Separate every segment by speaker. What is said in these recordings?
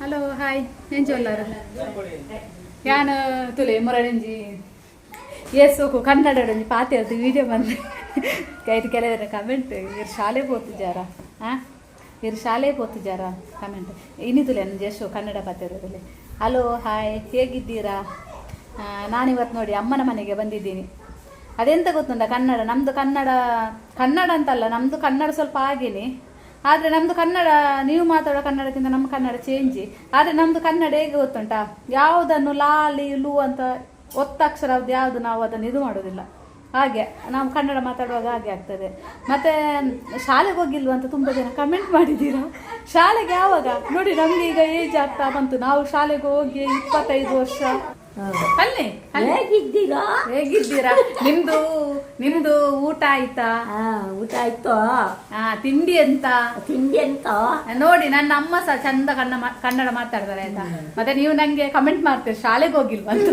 Speaker 1: Hello hi ಎಂಚು ಎಲ್ಲಾರು. ಯಾನ್ ತುಲೆ ಮುರಡಂಜಿ ಎಸ್ ಸೋಕು ಕನ್ನಡ ಒಂಜಿ ಪಾತೆ ಅದು ವಿಡಿಯೋ ಬಂದು. ಕೈದು ಕೆಲವರ ಕಮೆಂಟ್ ಇವ್ರ ಶಾಲೆ ಪೋತಿದ್ದಾರ ಹಾಂ ಇವ್ರ ಶಾಲೆ ಪೋತಿದ್ದಾರ ಕಮೆಂಟ್ ಇನ್ನಿತುಲೆ ನನ್ನ ಜಸ್ಟ್ ಕನ್ನಡ ಪಾತೆ ಇರೋದಿಲ್ಲ ಹಲೋ ಹಾಯ್ ಹೇಗಿದ್ದೀರಾ? ನಾನಿವತ್ತು ನೋಡಿ ಅಮ್ಮನ ಮನೆಗೆ ಬಂದಿದ್ದೀನಿ. ಅದೆಂತ ಗೊತ್ತುಂಟ ಕನ್ನಡ? ನಮ್ಮದು ಕನ್ನಡ ಕನ್ನಡ ಅಂತಲ್ಲ ನಮ್ಮದು ಕನ್ನಡ ಸ್ವಲ್ಪ ಹಾಗೇನೆ. ಆದರೆ ನಮ್ಮದು ಕನ್ನಡ, ನೀವು ಮಾತಾಡೋ ಕನ್ನಡಕ್ಕಿಂತ ನಮ್ಮ ಕನ್ನಡ ಚೇಂಜ್ ಆದರೆ ನಮ್ಮದು ಕನ್ನಡ ಹೇಗೆ ಗೊತ್ತುಂಟಾ? ಯಾವುದನ್ನು ಲಾಲಿ ಲು ಅಂತ ಒತ್ತಕ್ಷರ ಅದು ಯಾವುದು ನಾವು ಅದನ್ನು ಇದು ಮಾಡೋದಿಲ್ಲ. ಹಾಗೆ, ನಾವು ಕನ್ನಡ ಮಾತಾಡುವಾಗ ಹಾಗೆ ಆಗ್ತದೆ. ಮತ್ತೆ ಶಾಲೆಗೆ ಹೋಗಿಲ್ವ ಅಂತ ತುಂಬ ಜನ ಕಮೆಂಟ್ ಮಾಡಿದ್ದೀರಾ? ಶಾಲೆಗೆ ಯಾವಾಗ? ನೋಡಿ ನಮ್ಗೆ ಈಗ ಏಜ್ ಆಗ್ತಾ ಬಂತು. ನಾವು ಶಾಲೆಗೆ ಹೋಗಿ ಇಪ್ಪತ್ತೈದು ವರ್ಷ.
Speaker 2: ಹೇಗಿದ್ದೀರಾ?
Speaker 1: ಹೇಗಿದ್ದೀರಾ? ನಿಮ್ದು ನಿಮ್ದು ಊಟ ಆಯ್ತಾ?
Speaker 2: ಹಾ ಊಟ ಆಯ್ತು.
Speaker 1: ಆ ತಿಂಡಿ ಅಂತ
Speaker 2: ತಿಂಡಿ ಅಂತ
Speaker 1: ನೋಡಿ ನನ್ನ ಅಮ್ಮ ಸಹ ಚಂದ ಕನ್ನಡ ಕನ್ನಡ ಮಾತಾಡ್ತಾರೆ ಆಯ್ತಾ? ಮತ್ತೆ ನೀವು ನಂಗೆ ಕಮೆಂಟ್ ಮಾಡ್ತೀರಿ? ಶಾಲೆಗೆ ಹೋಗಿಲ್ವಾ? ಅಂತ.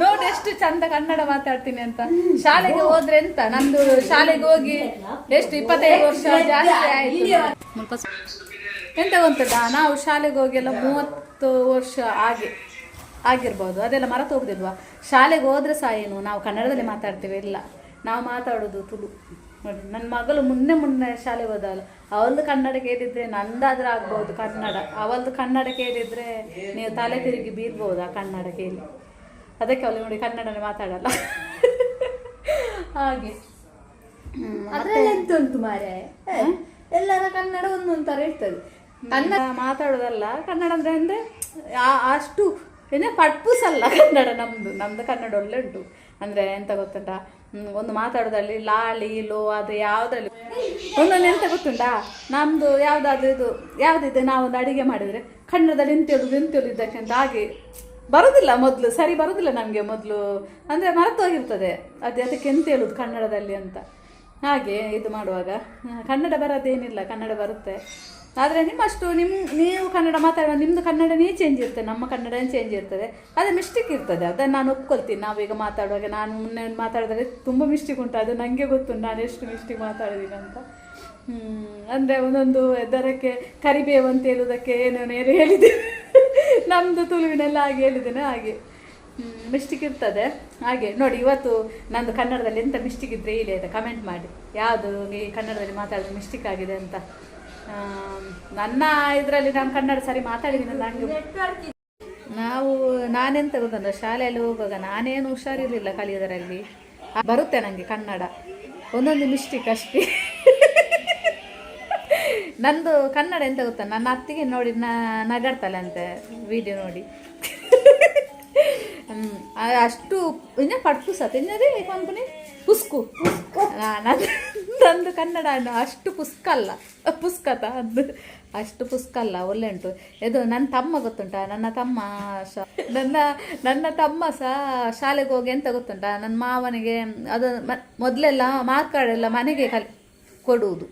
Speaker 1: ನೋಡಿ ಎಷ್ಟು ಚಂದ ಕನ್ನಡ ಮಾತಾಡ್ತೀನಿ ಅಂತ. ಶಾಲೆಗೆ ಹೋದ್ರೆ ಎಂತ? ನಂದು ಶಾಲೆಗೆ ಹೋಗಿ ಎಷ್ಟು ಇಪ್ಪತ್ತೈದು ವರ್ಷ ಜಾಸ್ತಿ ಆಯ್ತು. ಎಂತ ಗೊತ್ತದ ನಾವು ಶಾಲೆಗೆ ಹೋಗಿ ಎಲ್ಲ ಮೂವತ್ತು ವರ್ಷ ಆಗಿ ಆಗಿರ್ಬೋದು. ಅದೆಲ್ಲ ಮರೆತು ಹೋಗುದಿಲ್ವಾ? ಶಾಲೆಗೆ ಹೋದ್ರೆ ಸಹ ಏನು? ನಾವು ಕನ್ನಡದಲ್ಲಿ ಮಾತಾಡ್ತೇವೆ ಇಲ್ಲ. ನಾವು ಮಾತಾಡೋದು ತುಳು. ನೋಡಿ ನನ್ನ ಮಗಳು ಮುನ್ನೆ ಮುನ್ನೆ ಶಾಲೆಗೆ ಹೋದಲ್ಲ ಅವಳದು ಕನ್ನಡ ಕೇಳಿದ್ರೆ ನಂದಾದ್ರೆ ಆಗ್ಬೋದು ಕನ್ನಡ. ಅವಳದು ಕನ್ನಡ ಕೇಳಿದ್ರೆ ನೀವು ತಲೆ ತಿರುಗಿ ಬೀರ್ಬೋದು ಆ ಕನ್ನಡ ಕೇಳಿ. ಅದಕ್ಕೆ ಅವಳು ನೋಡಿ ಕನ್ನಡನೇ ಮಾತಾಡಲ್ಲ. ಹಾಗೆ.
Speaker 2: ಅದ್ರಲ್ಲಿ ಎಂತ ಉಂಟು ಮಾರೆ ಎಲ್ಲರ ಕನ್ನಡ ಒಂದೊಂದು ತರ ಇರ್ತದೆ.
Speaker 1: ಕನ್ನಡ ಮಾತಾಡೋದಲ್ಲ, ಕನ್ನಡ ಅಂದ್ರೆ ಅಂದ್ರೆ ಅಷ್ಟು ಏನೇ ಪಟ್ಪುಸಲ್ಲ ಕನ್ನಡ ನಮ್ದು ನಮ್ದು ಕನ್ನಡ ಒಳ್ಳೆ ಉಂಟು. ಅಂದ್ರೆ ಎಂತ ಗೊತ್ತುಂಟಾ? ಒಂದು ಮಾತಾಡೋದ್ರಲ್ಲಿ ಲಾಳಿ ಲೋ ಅದು ಯಾವ್ದ್ರಲ್ಲಿ ಒಂದೊಂದು ಎಂತ ಗೊತ್ತುಂಟಾ? ನಮ್ದು ಯಾವ್ದಾದ್ರು ಇದು, ಯಾವ್ದಿದೆ ನಾವು ಒಂದು ಅಡಿಗೆ ಮಾಡಿದ್ರೆ ಕನ್ನಡದಲ್ಲಿ ಎಂತೇಳುದು ಎಂತೇಳು ಇದಕ್ಕೆ ಅಂತ ಹಾಗೆ ಬರುದಿಲ್ಲ ಮೊದಲು, ಸರಿ ಬರುದಿಲ್ಲ ನಮಗೆ ಮೊದಲು. ಅಂದ್ರೆ ಮರೆತೋಗಿರ್ತದೆ. ಅದೇ, ಅದಕ್ಕೆ ಎಂತ ಹೇಳುದು ಕನ್ನಡದಲ್ಲಿ ಅಂತ. ಹಾಗೆ ಇದು ಮಾಡುವಾಗ. ಕನ್ನಡ ಬರೋದೇನಿಲ್ಲ ಕನ್ನಡ ಬರುತ್ತೆ. ಆದರೆ ನಿಮ್ಮಷ್ಟು ನಿಮ್ಮ ನೀವು ಕನ್ನಡ ಮಾತಾಡುವ ನಿಮ್ಮದು ಕನ್ನಡನೇ ಚೇಂಜ್ ಇರ್ತದೆ ನಮ್ಮ ಕನ್ನಡನೇ ಚೇಂಜ್ ಇರ್ತದೆ. ಅದು ಮಿಸ್ಟೇಕ್ ಇರ್ತದೆ, ಅದನ್ನು ನಾನು ಒಪ್ಕೊಳ್ತೀನಿ. ನಾವೀಗ ಮಾತಾಡುವಾಗ, ನಾನು ಮುನ್ನೆ ಮಾತಾಡಿದ್ರೆ ತುಂಬ ಮಿಸ್ಟೇಕ್ ಉಂಟು, ಅದು ನನಗೆ ಗೊತ್ತು, ನಾನು ಎಷ್ಟು ಮಿಸ್ಟೇಕ್ ಮಾತಾಡಿದ್ದೀನಿ ಅಂತ. ಅಂದರೆ ಒಂದೊಂದು ದರಕ್ಕೆ ಕರಿಬೇವು ಅಂತ ಹೇಳೋದಕ್ಕೆ ಏನೇನು ಏನು ಹೇಳಿದೆ ನಮ್ಮದು ತುಳುವಿನೆಲ್ಲ ಹಾಗೆ ಹೇಳಿದ್ದೇನೆ, ಹಾಗೆ. ಮಿಸ್ಟೇಕ್ ಇರ್ತದೆ. ಹಾಗೆ ನೋಡಿ ಇವತ್ತು ನಂದು ಕನ್ನಡದಲ್ಲಿ ಎಂತ ಮಿಸ್ಟಿಕ್ ಇದ್ರೆ ಇಲ್ಲಿ ಆಯ್ತಾ ಕಮೆಂಟ್ ಮಾಡಿ. ಯಾವುದು ಈ ಕನ್ನಡದಲ್ಲಿ ಮಾತಾಡಿದ್ರೆ ಮಿಸ್ಟಿಕ್ ಆಗಿದೆ ಅಂತ. ನನ್ನ ಇದರಲ್ಲಿ ನಾನು ಕನ್ನಡ ಸರಿ ಮಾತಾಡಿದ್ದೀನಿ ನನಗೆ ನಾವು ನಾನೆಂತ ಗೊತ್ತಂದ್ರೆ ಶಾಲೆಯಲ್ಲಿ ಹೋಗುವಾಗ ನಾನೇನು ಹುಷಾರಿರಲಿಲ್ಲ ಕಲಿಯೋದರಲ್ಲಿ. ಬರುತ್ತೆ ನನಗೆ ಕನ್ನಡ. ಒಂದೊಂದು ಮಿಸ್ಟೇಕ್ ಅಷ್ಟೇ. ನಂದು ಕನ್ನಡ ಎಂತ ಗೊತ್ತಾ? ನನ್ನ ಅತ್ತಿಗೆ ನೋಡಿ ನ ನಗಾಡ್ತಾಳೆ ಅಂತೆ ವಿಡಿಯೋ ನೋಡಿ. ಅಷ್ಟು ಇನ್ನ ಪಡ್ಪುಸ ತಿನ್ನದೇ ಕಂಪನಿ ಪುಸ್ಕು. ನಂದು ಕನ್ನಡ ಅಷ್ಟು ಪುಸ್ಕ ಅಲ್ಲ ಪುಸ್ಕತ ಅದು. ಅಷ್ಟು ಪುಸ್ಕ ಅಲ್ಲ ಒಳ್ಳೆ ಉಂಟು ಇದು ನನ್ನ ತಮ್ಮ ಗೊತ್ತುಂಟಾ? ನನ್ನ ತಮ್ಮ ಶ- ನನ್ನ ನನ್ನ ತಮ್ಮ ಸಹ ಶಾಲೆಗೆ ಹೋಗಿ ಎಂತ ಗೊತ್ತುಂಟ? ನನ್ನ ಮಾವನಿಗೆ ಅದು ಮ- ಮೊದಲೆಲ್ಲ ಮಾರ್ಕ್ ಕಾರ್ಡ್ ಎಲ್ಲ ಮನೆಗೆ ಕಲಿ ಕೊಡುವುದು.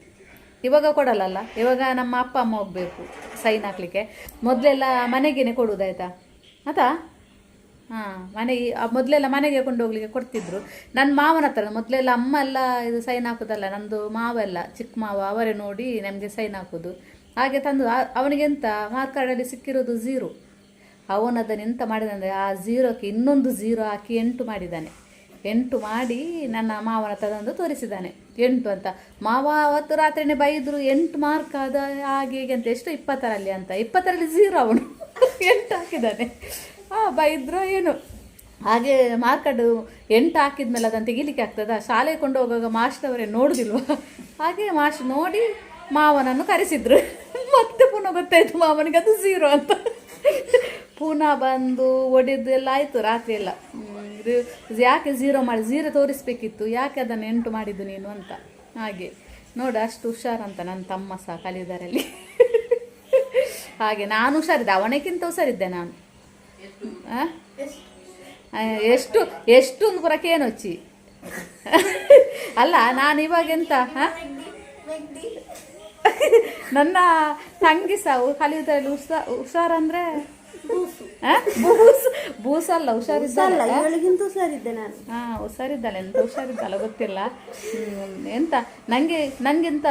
Speaker 1: ಇವಾಗ ಕೊಡಲ್ಲಲ್ಲ? ಇವಾಗ ನಮ್ಮ ಅಪ್ಪ ಅಮ್ಮ ಹೋಗ್ಬೇಕು ಸೈನ್ ಹಾಕ್ಲಿಕ್ಕೆ. ಮೊದಲೆಲ್ಲ ಮನೆಗೇನೆ ಕೊಡುವುದಾಯ್ತಾ ಆಯ್ತಾ? ಹಾಂ ಮನೆಗೆ ಮೊದಲೆಲ್ಲ ಮನೆಗೆ ಕೊಂಡೋಗ್ಲಿಕ್ಕೆ ಕೊಡ್ತಿದ್ರು. ನನ್ನ ಮಾವನ ಹತ್ರ, ಮೊದಲೆಲ್ಲ ಅಮ್ಮ ಎಲ್ಲ ಇದು ಸೈನ್ ಹಾಕೋದಲ್ಲ ನಂದು ಮಾವ ಎಲ್ಲ ಚಿಕ್ಕ ಮಾವ, ಅವರೇ ನೋಡಿ ನಮಗೆ ಸೈನ್ ಹಾಕೋದು. ಹಾಗೆ ತಂದು ಅವನಿಗೆಂತ ಮಾರ್ಕ್ ಕಾರ್ಡಲ್ಲಿ ಸಿಕ್ಕಿರೋದು ಝೀರೋ ಅವನದನ್ನು ಎಂತ ಮಾಡಿದಂದರೆ, ಆ ಝೀರೋಕ್ಕೆ ಇನ್ನೊಂದು ಝೀರೋ ಹಾಕಿ ಎಂಟು ಮಾಡಿದ್ದಾನೆ ಎಂಟು ಮಾಡಿ ನನ್ನ ಮಾವನ ತಂದು ತೋರಿಸಿದ್ದಾನೆ ಎಂಟು ಅಂತ. ಮಾವ ಅವತ್ತು ರಾತ್ರಿನೇ ಬೈದರು, ಎಂಟು ಮಾರ್ಕ್ ಆದ ಹಾಗೆ ಹೀಗೆ ಅಂತ. ಎಷ್ಟು ಇಪ್ಪತ್ತರಲ್ಲಿ ಅಂತ. ಇಪ್ಪತ್ತರಲ್ಲಿ ಝೀರೋ ಅವನು. ಎಂಟು ಹಾಕಿದ್ದಾನೆ ಬೈದ್ರು ಏನು? ಹಾಗೆ ಮಾರ್ಕಡು ಎಂಟು ಹಾಕಿದ್ಮೇಲೆ ಅದನ್ನು ತೆಗಿಲಿಕ್ಕೆ ಆಗ್ತದಾ? ಶಾಲೆಗೆ ಕೊಂಡು ಹೋಗುವಾಗ ಮಾಸ್ಟರ್ ನೋಡುದಿಲ್ವಾ? ಹಾಗೆ ಮಾಸ್ಟ್ ನೋಡಿ ಮಾವನನ್ನು ಕರೆಸಿದ್ರು. ಮತ್ತೆ ಪುನಃ ಗೊತ್ತಾಯಿತು ಮಾವನಿಗೆ ಅದು ಝೀರೋ ಅಂತ. ಪುನಃ ಬಂದು ಒಡೆದು ಎಲ್ಲ ಆಯಿತು, ರಾತ್ರಿ ಎಲ್ಲ. ಇದು ಯಾಕೆ ಝೀರೋ ಮಾಡಿ ಝೀರೋ ತೋರಿಸ್ಬೇಕಿತ್ತು? ಯಾಕೆ ಅದನ್ನು ಎಂಟು ಮಾಡಿದ್ದು ನೀನು ಅಂತ. ಹಾಗೆ. ನೋಡು, ಅಷ್ಟು ಹುಷಾರಂತ ನನ್ನ ತಮ್ಮ ಸಹ ಕಲಿಯುವುದರಲ್ಲಿ ಹಾಗೆ ನಾನು ಹುಷಾರಿದ್ದೆ, ಅವನಕ್ಕಿಂತ ಹುಷಾರಿದ್ದೆ ನಾನು. ಎಷ್ಟು? ಎಷ್ಟು? ಒಂದು ಪುರಕ್ಕೆ ಏನು ಹಚ್ಚಿ ಅಲ್ಲ ನಾನು ಇವಾಗ ಎಂತ ಆ? ನನ್ನ ತಂಗಿ ಸಹ ಕಲಿಯುವುದರಲ್ಲಿ ಹುಷಾ ಹುಷಾರಂದ್ರೆ? ಬೂಸಲ್ಲ ಬೂಸ್ ಬೂಸ್ ಅಲ್ಲ ಹುಷಾರಿದ್ದಲ್ಲ
Speaker 2: ಹುಷಾರಿದ್ದೆ ನಾನು.
Speaker 1: ಹಾ ಹುಷಾರಿದ್ದಾಳೆ ಎಂತ ಹುಷಾರಿದ್ದಲ್ಲ ಗೊತ್ತಿಲ್ಲ. ಎಂತ ನಂಗೆ ನಂಗೆಂತ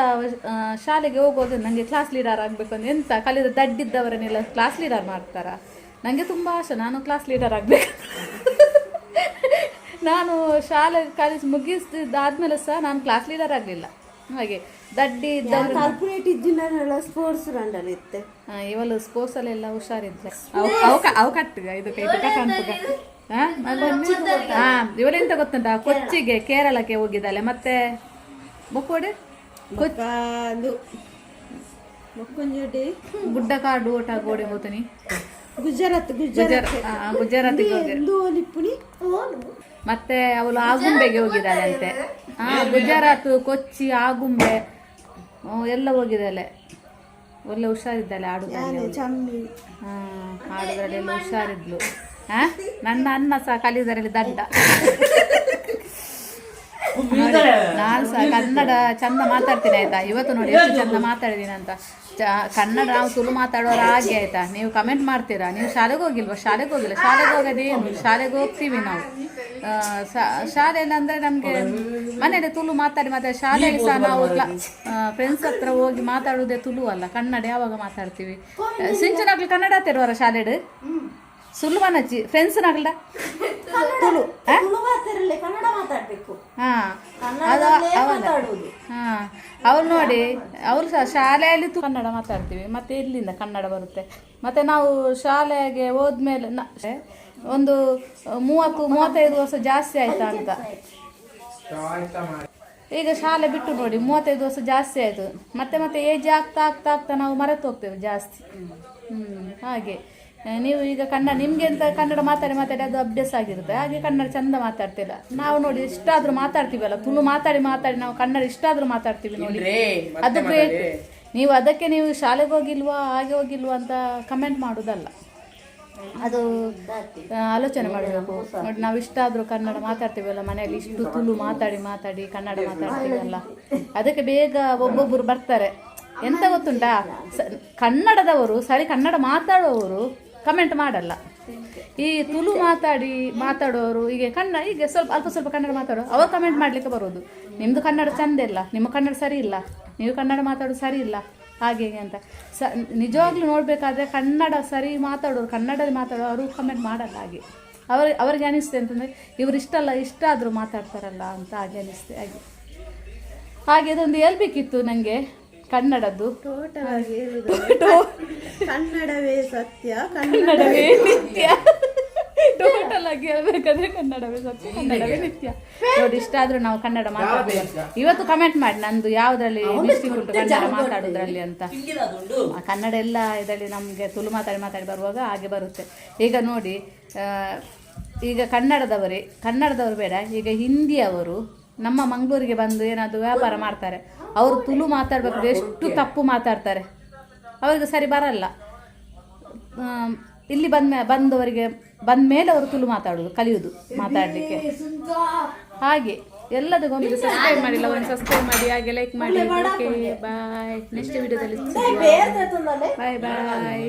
Speaker 1: ಶಾಲೆಗೆ ಹೋಗೋದು ನಂಗೆ ಕ್ಲಾಸ್ ಲೀಡರ್ ಆಗಬೇಕು ಅಂತ ಎಂತ ಕಲಿಯೋದು ದಡ್ಡಿದ್ದವರನ್ನೆಲ್ಲ ಕ್ಲಾಸ್ ಲೀಡರ್ ಮಾಡ್ತಾರ? ನಂಗೆ ತುಂಬ ಆಸೆ. ನಾನು ಕ್ಲಾಸ್ ಲೀಡರ್ ಆಗಬೇಕು. ನಾನು ಶಾಲೆ ಕಾಲೇಜ್ ಮುಗಿಸಿದಾದ್ಮೇಲೆ ಸಹ ನಾನು ಕ್ಲಾಸ್ ಲೀಡರ್ ಆಗಲಿಲ್ಲ. ಹಾಗೆ ದಡ್ಡಿ
Speaker 2: ಕಾರ್ಪೊರೇಟ್ ಇದ್ದಿನ ಸ್ಪೋರ್ಟ್ಸ್ ರಂಡಲ್ಲಿ ಇತ್ತೆ.
Speaker 1: ಆ, ಇವಳು ಸ್ಪೋರ್ಟ್ಸ್ ಅಲ್ಲೆಲ್ಲ ಎಲ್ಲ ಅವ್ ಅವ್ ಅವ್ ಕಟ್ಟುಗ ಇದು ಕೈ ಹಾ? ಇವಳೆಂತ ಗೊತ್ತುಂಟ? ಕೊಚ್ಚಿಗೆ ಕೇರಳಕ್ಕೆ ಹೋಗಿದ್ದಾಳೆ. ಮತ್ತೆ ಬೊಕ್ಕೋಡೆ?
Speaker 2: ಕೊಚ್ಚು ಗುಡ್ಡ
Speaker 1: ಕಾಡು ಓಟ ಗೋಡೆ ಹೋತನಿ
Speaker 2: ಗುಜರಾತ್
Speaker 1: ಗುಜರ
Speaker 2: ಗುಜರಾತ್
Speaker 1: ಗುಜರಾತಿಗೆ ಹೋಗಿ. ಮತ್ತೆ ಅವಳು ಆಗುಂಬೆಗೆ ಹೋಗಿದ್ದಾಳೆ ಅಂತೆ ಹಾ ಗುಜರಾತ್ ಕೊಚ್ಚಿ ಆಗುಂಬೆ ಎಲ್ಲ ಹೋಗಿದ್ದಾಳೆ. ಒಳ್ಳೆ ಹುಷಾರಿದ್ದಾಳೆ ಆಡುದ್ರಲ್ಲಿ ಹಾ ಎಲ್ಲ ಹುಷಾರಿದ್ಲು. ಹಾ ನನ್ನ ಅನ್ನ ಸಹ ಕಲಿಯುವುದರಲ್ಲಿ ದಡ್ಡ. ನಾನು ಸಹ ಕನ್ನಡ ಚಂದ ಮಾತಾಡ್ತೀನಿ ಆಯ್ತಾ? ಇವತ್ತು ನೋಡಿ ಎಷ್ಟು ಚಂದ ಮಾತಾಡಿದೀನಿ ಅಂತ. ಚ- ಕನ್ನಡ ನಾವು ತುಳು ಮಾತಾಡೋರ ಹಾಗೆ ಆಯ್ತಾ? ನೀವು ಕಮೆಂಟ್ ಮಾಡ್ತೀರಾ? ನೀವು ಶಾಲೆಗೆ ಹೋಗಿಲ್ವಾ? ಶಾಲೆಗೆ ಹೋಗಿಲ್ಲ. ಶಾಲೆಗೆ ಹೋಗೋದೇನು ಶಾಲೆಗೆ ಹೋಗ್ತೀವಿ ನಾವು. ಶಾಲೆ ಶಾಲೆಯಲ್ಲಿ ಅಂದ್ರೆ ನಮಗೆ ಮನೆಯಲ್ಲಿ ತುಳು ಮಾತಾಡಿ ಮಾತಾಡಿ ಶಾಲೆಯಲ್ಲಿ ಸಹ ನಾವು ಫ್ರೆಂಡ್ಸ್ ಹತ್ರ ಹೋಗಿ ಮಾತಾಡೋದೇ ತುಳು ಅಲ್ಲ. ಕನ್ನಡ ಯಾವಾಗ ಮಾತಾಡ್ತೀವಿ? ಸಿಂಚನಾಗ್ಲಿ ಕನ್ನಡ ತೆರುವಾರ ಶಾಲೆಡ್? ಸುಳ್ಳು ಮನಚ್ಚಿ ಫ್ರೆಂಡ್ಸ್ ನಾಗಲ್ಲ ತುಳು?
Speaker 2: ಕನ್ನಡ ಮಾತಾಡ್ಬೇಕು.
Speaker 1: ಹಾ ಅದು ಅವ್ರು ನೋಡಿ ಅವ್ರು ಸಹ ಶಾಲೆಯಲ್ಲಿ ತು- ಕನ್ನಡ ಮಾತಾಡ್ತೀವಿ ಮತ್ತೆ ಇಲ್ಲಿಂದ ಕನ್ನಡ ಬರುತ್ತೆ. ಮತ್ತೆ ನಾವು ಶಾಲೆಗೆ ಹೋದ್ಮೇಲೆ ನ- ಒಂದು ಮೂವತ್ತು ಮೂವತ್ತೈದು ವರ್ಷ ಜಾಸ್ತಿ ಆಯ್ತಾ ಅಂತ. ಈಗ ಶಾಲೆ ಬಿಟ್ಟು ನೋಡಿ ಮೂವತ್ತೈದು ವರ್ಷ ಜಾಸ್ತಿ ಆಯ್ತು. ಮತ್ತೆ ಮತ್ತೆ ಏಜ್ ಆಗ್ತಾ ಆಗ್ತಾ ಆಗ್ತಾ ನಾವು ಮರೆತು ಹೋಗ್ತೇವೆ ಜಾಸ್ತಿ. ಹ್ಞೂ ಹಾಗೆ. ನೀವು ಈಗ ಕನ್ನಡ ನಿಮ್ಗೆ ಎಂತ ಕನ್ನಡ ಮಾತಾಡಿ ಮಾತಾಡಿ ಅದು ಅಭ್ಯಾಸ ಆಗಿರುತ್ತೆ. ಹಾಗೆ ಕನ್ನಡ ಚಂದ ಮಾತಾಡ್ತಿಲ್ಲ. ನಾವು ನೋಡಿ ಇಷ್ಟಾದ್ರೂ ಮಾತಾಡ್ತೀವಲ್ಲ ತುಳು ಮಾತಾಡಿ ಮಾತಾಡಿ ನಾವು ಕನ್ನಡ ಇಷ್ಟಾದ್ರೂ ಮಾತಾಡ್ತೀವಿ ನೋಡಿ. ಅದು ಗ್ರೇಟ್ ನೀವು ಅದಕ್ಕೆ ನೀವು ಶಾಲೆಗೆ ಹೋಗಿಲ್ವಾ ಹಾಗೆ ಹೋಗಿಲ್ವಾ ಅಂತ ಕಮೆಂಟ್ ಮಾಡೋದಲ್ಲ. ಅದು ಆಲೋಚನೆ ಮಾಡಬೇಕು. ನೋಡಿ ನಾವು ಇಷ್ಟಾದ್ರೂ ಕನ್ನಡ ಮಾತಾಡ್ತೀವಲ್ಲ ಮನೆಯಲ್ಲಿ ಇಷ್ಟು ತುಳು ಮಾತಾಡಿ ಮಾತಾಡಿ ಕನ್ನಡ ಮಾತಾಡ್ತೀವಲ್ಲ. ಅದಕ್ಕೆ ಬೇಗ ಒಬ್ಬೊಬ್ಬರು ಬರ್ತಾರೆ. ಎಂತ ಗೊತ್ತುಂಟಾ? ಕನ್ನಡದವರು ಸರಿ ಕನ್ನಡ ಮಾತಾಡುವವರು ಕಮೆಂಟ್ ಮಾಡಲ್ಲ. ಈ ತುಳು ಮಾತಾಡಿ ಮಾತಾಡೋರು ಈಗ ಕನ್ನಡ ಈಗ ಸ್ವಲ್ಪ ಅಲ್ಪ ಸ್ವಲ್ಪ ಕನ್ನಡ ಮಾತಾಡೋ ಅವ್ರು ಕಮೆಂಟ್ ಮಾಡ್ಲಿಕ್ಕೆ ಬರೋದು. ನಿಮ್ಮದು ಕನ್ನಡ ಚಂದ ಇಲ್ಲ ನಿಮ್ಮ ಕನ್ನಡ ಸರಿ ಇಲ್ಲ ನೀವು ಕನ್ನಡ ಮಾತಾಡೋದು ಸರಿ ಇಲ್ಲ ಹಾಗೆ ಹೀಗೆ ಅಂತ. ಸ ನಿಜವಾಗ್ಲೂ ನೋಡಬೇಕಾದ್ರೆ ಕನ್ನಡ ಸರಿ ಮಾತಾಡೋರು ಕನ್ನಡದಲ್ಲಿ ಮಾತಾಡೋ ಅವರು ಕಮೆಂಟ್ ಮಾಡಲ್ಲ ಹಾಗೆ. ಅವರು ಅವ್ರಿಗೆ ಅನಿಸುತ್ತೆ ಅಂತಂದರೆ ಇವ್ರು ಇಷ್ಟಲ್ಲ ಇಷ್ಟ ಆದರೂ ಮಾತಾಡ್ತಾರಲ್ಲ ಅಂತ ಹಾಗೆ ಅನಿಸ್ತೆ ಹಾಗೆ. ಹಾಗೆ ಅದೊಂದು ಹೇಳ್ಬೇಕಿತ್ತು ನನಗೆ ಕನ್ನಡದ್ದು.
Speaker 2: ಟೋಟಲ್ ಆಗಿ ಕನ್ನಡವೇ ಸತ್ಯ
Speaker 1: ಕನ್ನಡವೇ ನಿತ್ಯ. ಟೋಟಲ್ ಆಗಿ ಹೇಳ್ಬೇಕಾದ್ರೆ ಕನ್ನಡವೇ ಸತ್ಯ ಕನ್ನಡವೇ ನಿತ್ಯ. ನೋಡಿ ಇಷ್ಟ ಆದ್ರೂ ನಾವು ಕನ್ನಡ ಮಾತಾಡ್ಬೇಕು. ಇವತ್ತು ಕಮೆಂಟ್ ಮಾಡಿ ನಂದು ಯಾವ್ದ್ರಲ್ಲಿ ಮಿಸ್ಟೇಕ್ ಉಂಟು ಕನ್ನಡ ಮಾತಾಡೋದ್ರಲ್ಲಿ ಅಂತ. ಕನ್ನಡ ಎಲ್ಲ ಇದರಲ್ಲಿ ನಮಗೆ ತುಳು ಮಾತಾಡಿ ಮಾತಾಡಿ ಬರುವಾಗ ಹಾಗೆ ಬರುತ್ತೆ. ಈಗ ನೋಡಿ ಈಗ ಕನ್ನಡದವರೇ ಕನ್ನಡದವರು ಬೇಡ ಈಗ ಹಿಂದಿಯವರು ನಮ್ಮ ಮಂಗಳೂರಿಗೆ ಬಂದು ಏನಾದರೂ ವ್ಯಾಪಾರ ಮಾಡ್ತಾರೆ. ಅವರು ತುಳು ಮಾತಾಡಬೇಕು ಎಷ್ಟು ತಪ್ಪು ಮಾತಾಡ್ತಾರೆ. ಅವರಿಗೆ ಸರಿ ಬರಲ್ಲ. ಇಲ್ಲಿ ಬಂದ ಬಂದವರಿಗೆ ಬಂದ ಮೇಲೆ ಅವರು ತುಳು ಮಾತಾಡೋದು ಕಲಿಯೋದು ಮಾತಾಡಲಿಕ್ಕೆ. ಹಾಗೆ ಎಲ್ಲದಕ್ಕೊಂದು ಸಬ್ಸ್ಕ್ರೈಬ್ ಮಾಡಿಲ್ಲ ಒಂದು ಸಬ್ಸ್ಕ್ರೈಬ್ ಮಾಡಿ ಹಾಗೆ ಲೈಕ್ ಮಾಡಿ. ಓಕೆ ಬಾಯ್ ನೆಕ್ಸ್ಟ್ ವಿಡಿಯೋದಲ್ಲಿ ಬಾಯ್ ಬಾಯ್